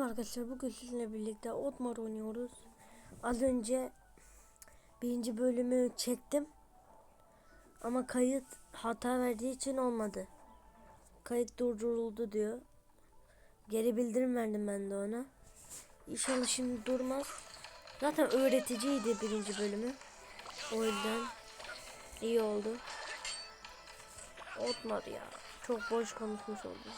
Merhaba arkadaşlar bugün sizinle birlikte Otmar oynuyoruz. Az önce birinci bölümü çektim. Ama kayıt hata verdiği için olmadı. Kayıt durduruldu diyor. Geri bildirim verdim ben de ona. İnşallah şimdi durmaz. Zaten öğreticiydi birinci bölümü. O yüzden iyi oldu. Otmar ya. Çok boş konuşmuş oldum.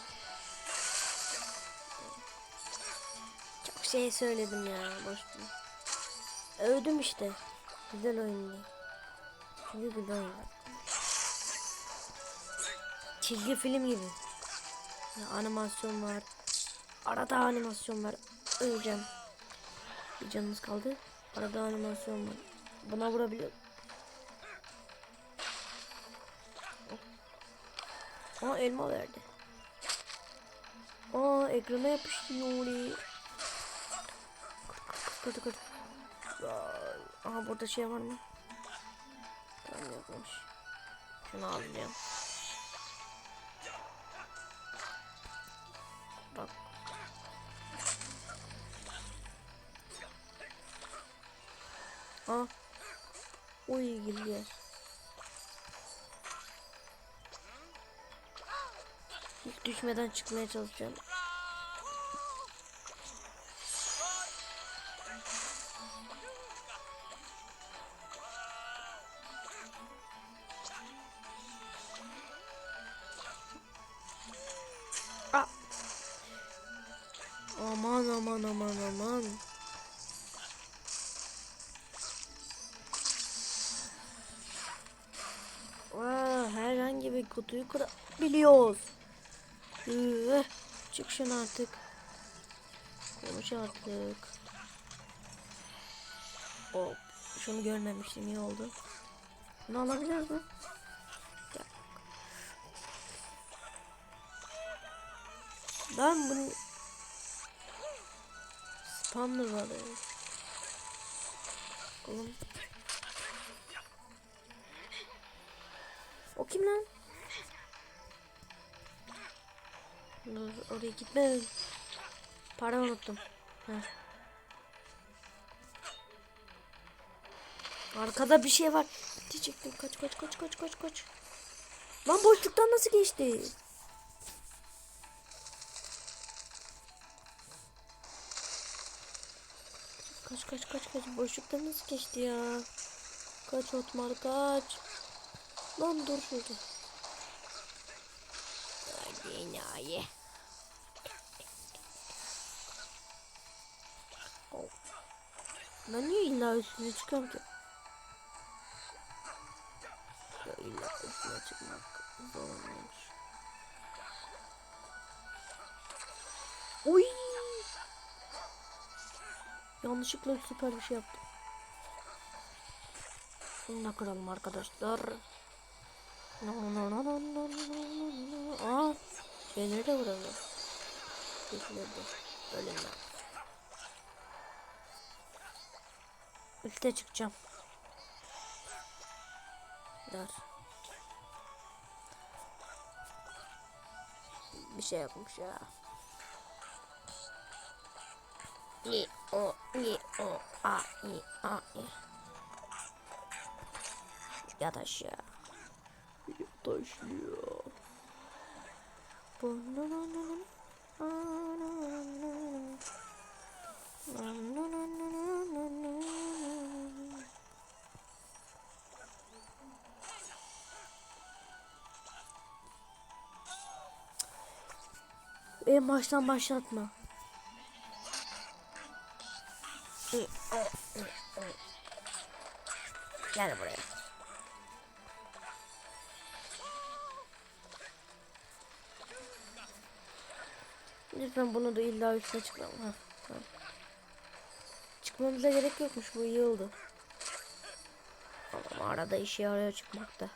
Şey söyledim ya boştum. Övdüm işte. Güzel oyun diye. Çünkü güzel oyun. Çizgi film gibi. Ya, animasyon var. Arada animasyon var. Öleceğim. Bir canımız kaldı. Arada animasyon var. Buna vurabiliyor. Aa elma verdi. Aa ekrana yapıştı Yuri. Kırdı kırdı. Aha burada şey var mı? Tamam yokmuş. Şunu alacağım. Bak. Aa. Uy gidiyor. İlk düşmeden çıkmaya çalışacağım. Aman. Aa, herhangi bir kutuyu kırabiliyoruz. Çık şunu artık. Konuş artık. Hop. Şunu görmemiştim iyi oldu. Bunu alabiliriz mi? Ben bunu spamlı var. Oğlum. O kim lan? Dur oraya gitme. Para unuttum. Heh. Arkada bir şey var. Diyecektim kaç kaç kaç kaç kaç kaç. Lan boşluktan nasıl geçti? Kaç kaç kaç boşluktan nasıl geçti ya? Kaç Otmar kaç. Lan dur şurada. Hadi enayi. Oh. Ben niye illa üstüne çıkıyorum ki? Ya illa üstüne çıkmak zormuş. Uy! Yanlışlıkla süper bir şey yaptım. Bunu da kıralım arkadaşlar. No no no no no no no. Aa, şeyleri de vuralım. Şeyleri de. Üste çıkacağım. Dar. Bir şey yapmış ya. İ o i o a i a i. Yat aşağı. Taşlıyor. En baştan başlatma. Gel buraya. Lütfen bunu da illa üstüne çıkmam. Ha. Çıkmamıza gerek yokmuş bu iyi oldu. Ama arada işe yarıyor çıkmakta.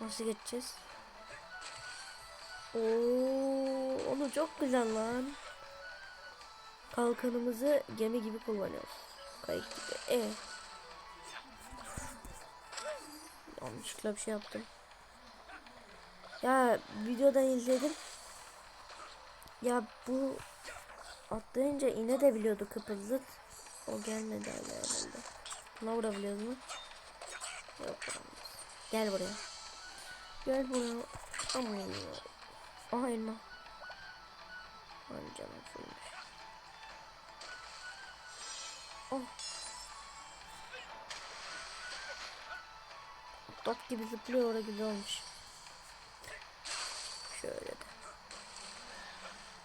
Nasıl geçeceğiz? Oo, onu çok güzel lan. Kalkanımızı gemi gibi kullanıyoruz. Kayık gibi. E. Yanlışlıkla bir şey yaptım. Ya videodan izledim. Ya bu atlayınca ine de biliyordu kıpırdık. O gelmedi hala herhalde. Buna vurabiliyoruz mu? Yok. Gel buraya. Gel buraya. Aman. Aha elma. Lan canım sürmüş. Oh. Top gibi zıplıyor orada güzel. Şöyle de.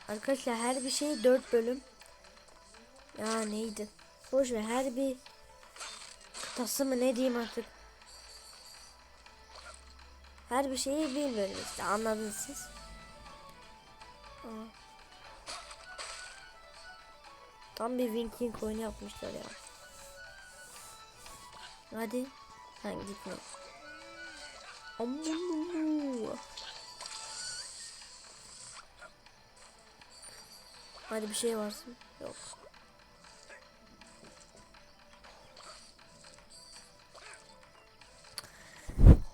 Arkadaşlar her bir şey 4 bölüm. Ya neydi? Boş ver her bir kıtası mı ne diyeyim artık. Her bir şeyi bir bölüm işte anladınız siz. Aa. Tam bir winking oyunu yapmışlar ya. Hadi. Ha gitme. Amu. Hadi bir şey varsın. Yok.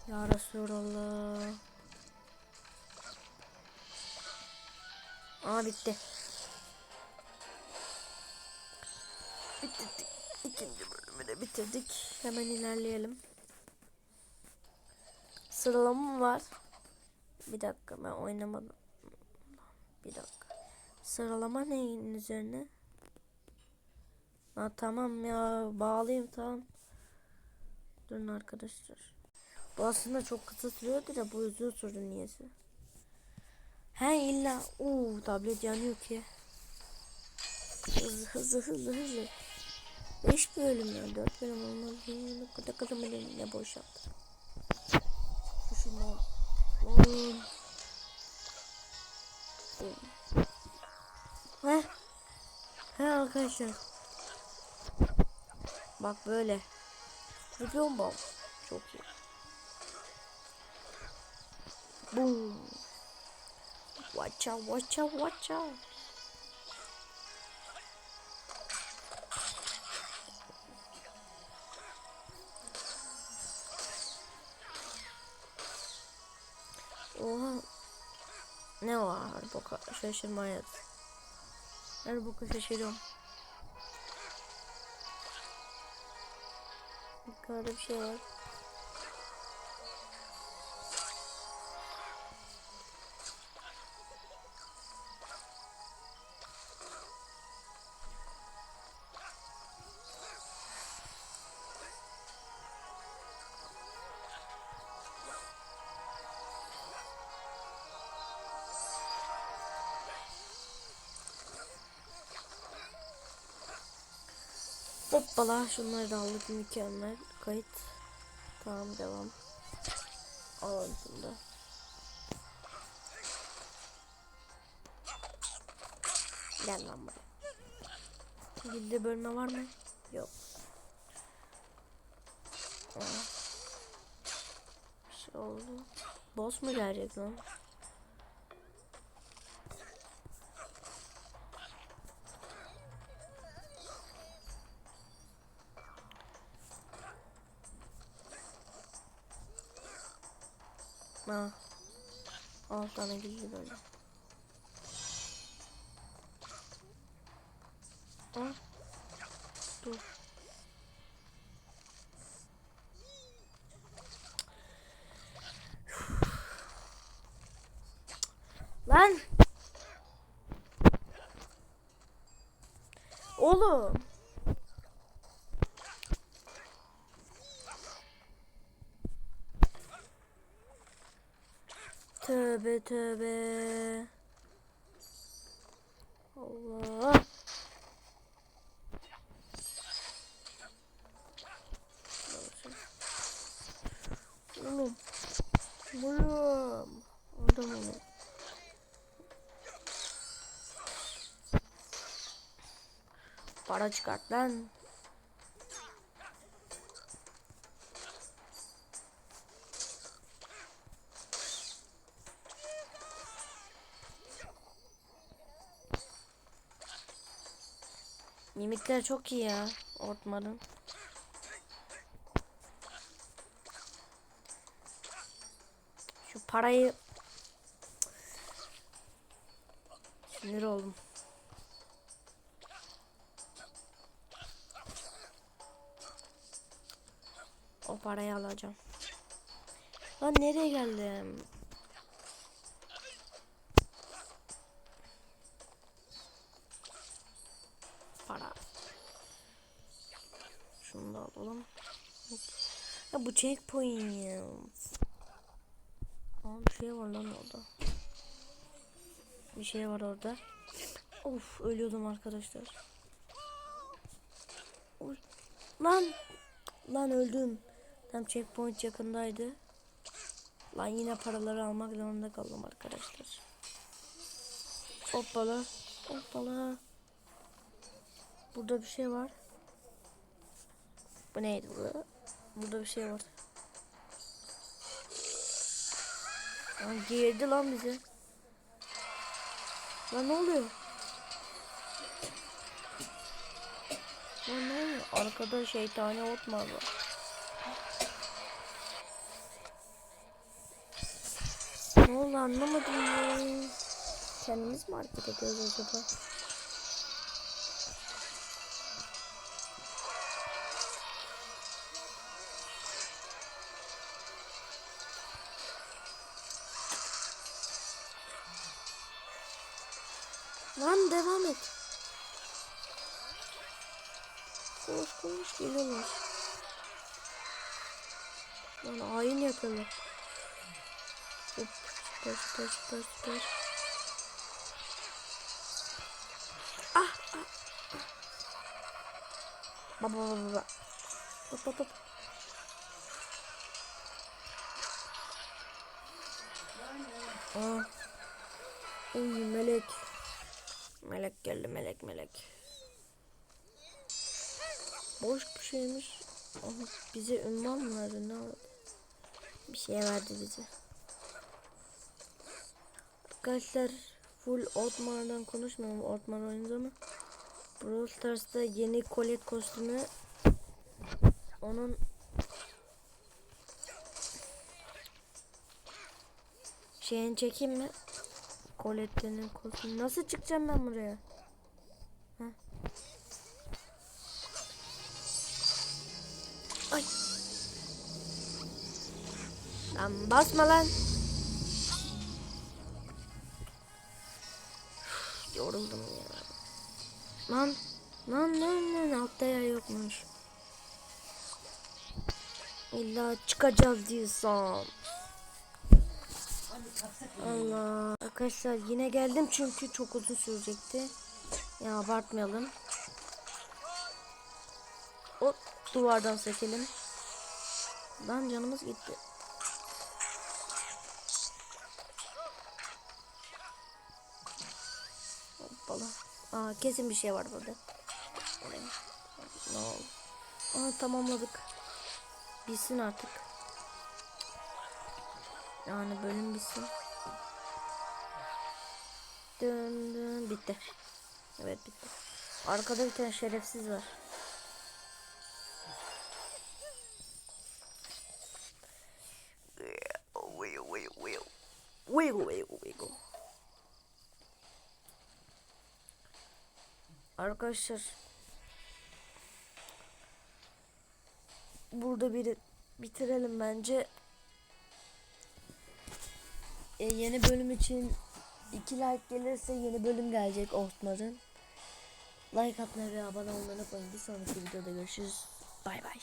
Ya Resulallah. Aa bitti. Bitirdik. İkinci bölümü de bitirdik. Hemen ilerleyelim. Sıralama var. Bir dakika ben oynamadım. Bir dakika. Sıralama neyin üzerine? Ha tamam ya bağlayayım tamam. Durun arkadaşlar. Bu aslında çok kısa sürüyordu da bu uzun sürdü niyeyse. He illa uuu tablet yanıyor ki. Hızlı hızlı hızlı hızlı. 5 bölüm ya 4 bölüm olmaz. Ne kadar kadar ne boş yaptı. Şunu Oğlum. He. He arkadaşlar. Bak böyle. Yapıyorum bak. Çok iyi. Boom. Watch out, watch out, watch out. Ne o her boka şaşırma hayat. Her boka şaşırıyorum. Yukarıda bir şey var. Hoppala şunları da aldık mükemmel. Kayıt. Tamam devam. Alalım şunu da. Gel lan buraya. Gilde bölme var mı? Yok. Aa. Bir şey oldu. Boss mu gelecek lan? Sana gizli böyle. Ha. Dur. Lan. Oğlum. Tövbe. Allah. Oğlum. Oğlum. Adam oğlum. Para çıkart lan. Mimikler çok iyi ya. Ortman'ın. Şu parayı sinir oldum. O parayı alacağım. Lan nereye geldim? Şunu da alalım. Ya bu checkpoint. Aa bir şey var lan orada. Bir şey var orada. Of ölüyordum arkadaşlar. Oy. Lan. Lan öldüm. Tam checkpoint yakındaydı. Lan yine paraları almak zorunda kaldım arkadaşlar. Hoppala. Hoppala. Burada bir şey var. Bu neydi bu? Burada bir şey var. Lan girdi lan bize. Lan ne oluyor? Lan ne oluyor? Arkada şeytani otmar var. Ne oldu anlamadım ya. Kendimiz mi hareket ediyoruz acaba? Lan devam et. Koş koş geliyorlar. Lan hain yapıyorlar. Hop süper süper süper süper. Ah ah ah. Baba baba baba. Hop hop hop. Aa. Uy melek. Melek geldi melek melek. Boş bir şeymiş. Aha, bize ünvan mı verdi ne oldu? Bir şey verdi bize. Arkadaşlar full Otmar'dan konuşmuyorum. Otmar oyuncu ama Brawl Stars'ta yeni Colette kostümü onun şeyini çekeyim mi? Colette'nin kostümü. Nasıl çıkacağım ben buraya? Heh. Ay. Lan basma lan. Yoruldum ya. Lan lan lan lan altta yer yokmuş. İlla çıkacağız diyorsan. Allah. Arkadaşlar yine geldim çünkü çok uzun sürecekti. Ya abartmayalım. O duvardan sekelim. Lan canımız gitti. Hoppala. Aa kesin bir şey var burada. Ne? Oldu? Aa tamamladık. Bitsin artık. Yani bölüm bitsin. Dön dön bitti. Evet bitti. Arkada bir tane şerefsiz var. Wiggle wiggle wiggle. Arkadaşlar burada bir bitirelim bence. E, yeni bölüm için 2 like gelirse yeni bölüm gelecek Osman'ın. Like atmayı ve abone olmayı unutmayın. Bir sonraki videoda görüşürüz. Bay bay.